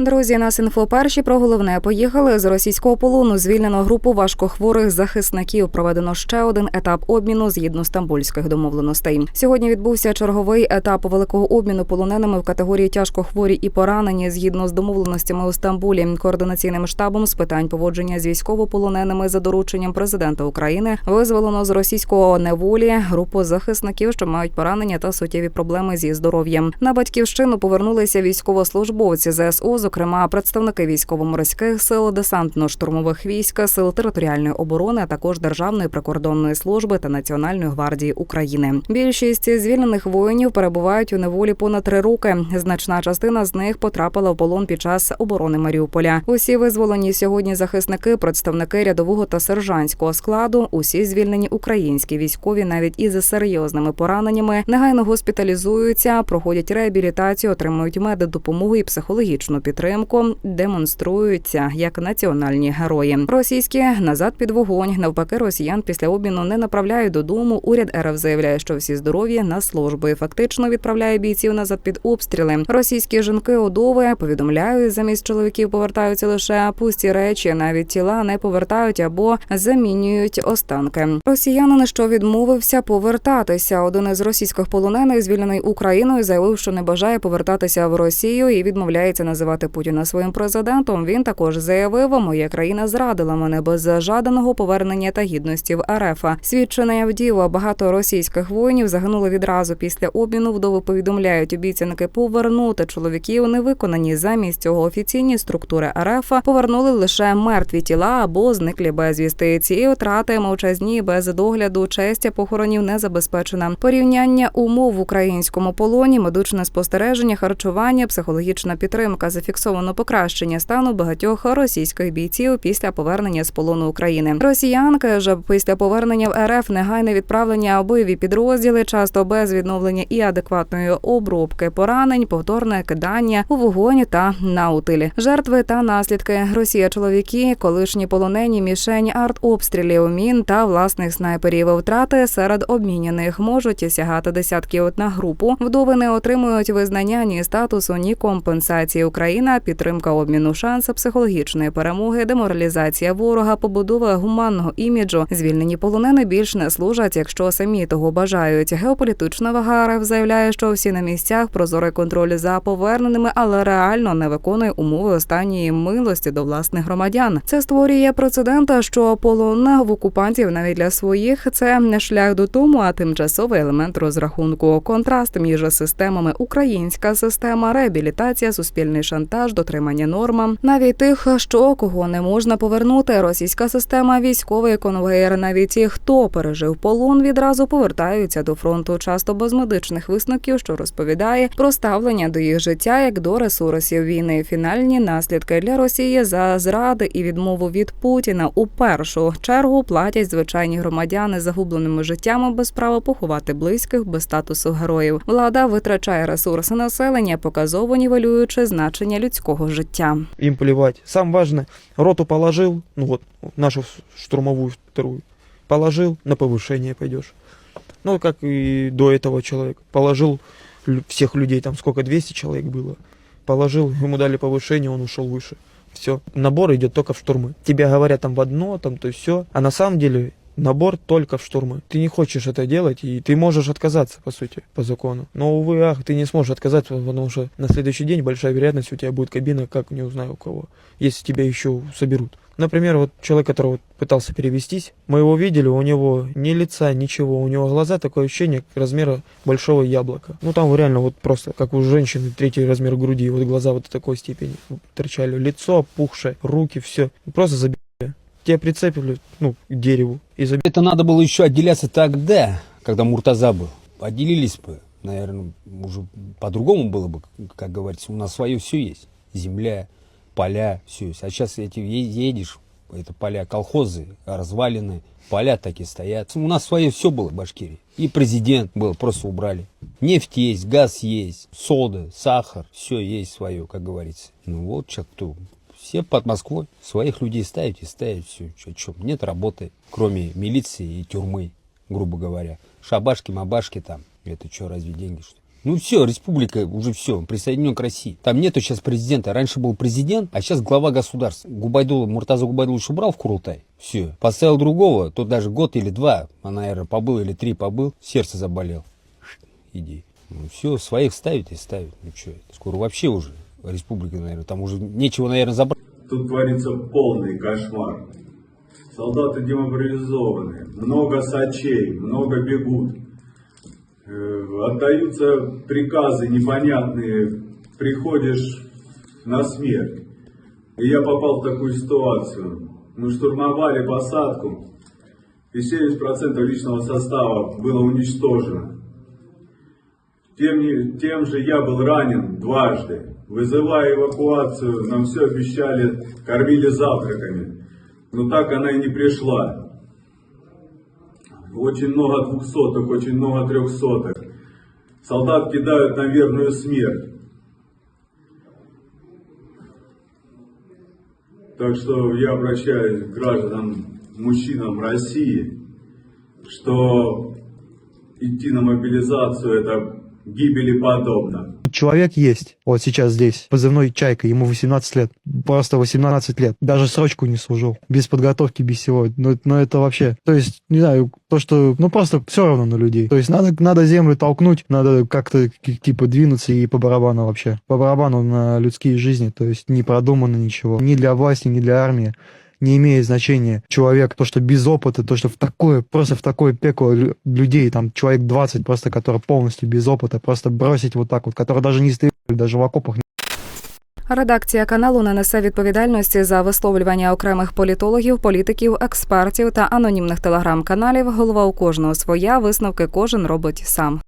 Друзі, нас інфо перші про головне поїхали з російського полону. Звільнено групу важкохворих захисників. Проведено ще один етап обміну згідно стамбульських домовленостей. Сьогодні відбувся черговий етап великого обміну полоненими в категорії тяжкохворі і поранені згідно з домовленостями у Стамбулі. Координаційним штабом з питань поводження з військовополоненими за дорученням президента України визволено з російського неволі групу захисників, що мають поранення та суттєві проблеми зі здоров'ям. На батьківщину повернулися військовослужбовці ЗСУ, зокрема представники військово-морських сил, десантно-штурмових військ, сил територіальної оборони, а також Державної прикордонної служби та Національної гвардії України. Більшість звільнених воїнів перебувають у неволі понад три роки. Значна частина з них потрапила в полон під час оборони Маріуполя. Усі визволені сьогодні захисники, представники рядового та сержантського складу. Усі звільнені українські військові, навіть із серйозними пораненнями, негайно госпіталізуються, проходять реабілітацію, отримують меддопомогу і психологічну підтримку, демонструються як національні герої. Російські назад під вогонь. Навпаки, росіян після обміну не направляють додому. Уряд РФ заявляє, що всі здорові на службу і фактично відправляє бійців назад під обстріли. Російські жінки удови повідомляють, замість чоловіків повертаються лише пусті речі, навіть тіла не повертають або замінюють останки. Росіянин, що відмовився повертатися. Один із російських полонених, звільнений Україною, заявив, що не бажає повертатися в Росію і відмовляється називати Путіна своїм президентом. Він також заявив, моя країна зрадила мене без жаданого повернення та гідності в РФ. Свідчення вділа багато російських воїнів загинули відразу після обміну. Вдови повідомляють обіцянки повернути чоловіків не виконані. Замість цього офіційні структури РФ повернули лише мертві тіла або зниклі безвісти. Ці втрати мовчазні без догляду. Честь похоронів не забезпечена. Порівняння умов в українському полоні, медичне спостереження, харчування, психологічна підтримка. Зафіксовано покращення стану багатьох російських бійців після повернення з полону України. Росіянки ж після повернення в РФ негайне відправлення у бойові підрозділи, часто без відновлення і адекватної обробки поранень, повторне кидання у вогонь та на утилі. Жертви та наслідки. Росія чоловіки, колишні полонені, мішень артобстрілів, мін та власних снайперів. Втрати серед обміняних можуть сягати десятків на групу. Вдови не отримують визнання ні статусу, ні компенсації. Україна, підтримка обміну шанс, психологічної перемоги, деморалізація ворога, побудова гуманного іміджу. Звільнені полонени більш не служать, якщо самі того бажають. Геополітична вага РФ заявляє, що всі на місцях прозорий контроль за поверненими, але реально не виконує умови останньої милості до власних громадян. Це створює прецедент, що полон в окупантів навіть для своїх це не шлях додому, а тимчасовий елемент розрахунку. Контраст між системами українська система, реабілітація, суспільний шантаж, дотримання норм. Навіть тих, що кого не можна повернути. Російська система, військовий конвейер. Навіть ті, хто пережив полон, відразу повертаються до фронту, часто без медичних висновків, що розповідає про ставлення до їх життя як до ресурсів війни. Фінальні наслідки для Росії за зради і відмову від Путіна у першу чергу платять звичайні громадяни загубленими життями без права поховати близьких без статусу героїв. Влада витрачає ресурси населення, показово нівелюючи значення людського життя. им плевать. Сам важно, роту положил, ну вот, нашу штурмовую вторую, положил, на повышение пойдешь. Ну, как и до этого человек. Положил всех людей, там сколько, 200 человек было. Положил, ему дали повышение, он ушел выше. Все. Набор идет только в штурмы. Тебе говорят там в одно, там то все. А на самом деле набор только в штурмы. Ты не хочешь это делать, и ты можешь отказаться, по сути, по закону. Но, увы, ах, ты не сможешь отказаться, потому что на следующий день большая вероятность у тебя будет кабина, как не узнаю у кого, если тебя еще соберут. Например, вот человек, который вот пытался перевестись, мы его видели, у него ни лица, ничего, у него глаза такое ощущение размера большого яблока. Ну там реально вот просто, как у женщины, третий размер груди, вот глаза вот до такой степени торчали, лицо опухшее, руки, все, просто забили. Тебя прицепили, ну, к дереву и забили. Это надо было еще отделяться тогда, когда Муртаза был. Отделились бы, наверное, уже по-другому было бы, как говорится. У нас свое все есть. Земля, поля, все есть. А сейчас эти едешь, это поля колхозы, развалины, поля такие стоят. У нас свое все было в Башкирии. И президент был, просто убрали. Нефть есть, газ есть, сода, сахар, все есть свое, как говорится. Ну вот, сейчас кто все под Москвой. Своих людей ставить и ставить все. Че, че, нет работы, кроме милиции и тюрьмы, грубо говоря. Шабашки, мабашки там. Это что, разве деньги, что? Ну все, республика уже все, присоединен к России. Там нету сейчас президента. Раньше был президент, а сейчас глава государства. Губайдул, Муртаза Губайдулович убрал в Курултай. Все. Поставил другого, тот даже год или два, а, наверное, побыл или три побыл, сердце заболел. Иди. Ну все, своих ставить и ставить. Ну что, скоро вообще уже республика, наверное, там уже нечего, наверное, забрать. Тут творится полный кошмар. Солдаты демобилизованы, много сачей, много бегут. Э, Отдаются приказы непонятные, приходишь на смерть. И я попал в такую ситуацию. Мы штурмовали посадку, и 70% личного состава было уничтожено. Тем, не- тем же я был ранен дважды. Вызывая эвакуацию, нам все обещали, кормили завтраками. Но так она и не пришла. Очень много двухсотых, очень много трехсотых. Солдат кидают на верную смерть. Так что я обращаюсь к гражданам, мужчинам России, что идти на мобилизацию это гибели подобно. Человек есть, вот сейчас здесь, позывной Чайка, ему 18 лет, просто 18 лет, даже срочку не служил, без подготовки, без всего, ну, ну это вообще, то есть, не знаю, то, что, ну просто все равно на людей, то есть надо, надо землю толкнуть, надо как-то типа двинуться и по барабану вообще, по барабану на людские жизни, то есть не продумано ничего, ни для власти, ни для армии, не имеет значения человек, то, что без опыта, то, что в такое, просто в такое пекло лю- людей, там, человек 20 просто, который полностью без опыта, просто бросить вот так вот, которые даже не стреляли, даже в окопах Редакція каналу не несе відповідальності за висловлювання окремих політологів, політиків, експертів та анонімних телеграм-каналів. Голова у кожного своя висновки кожен робить сам.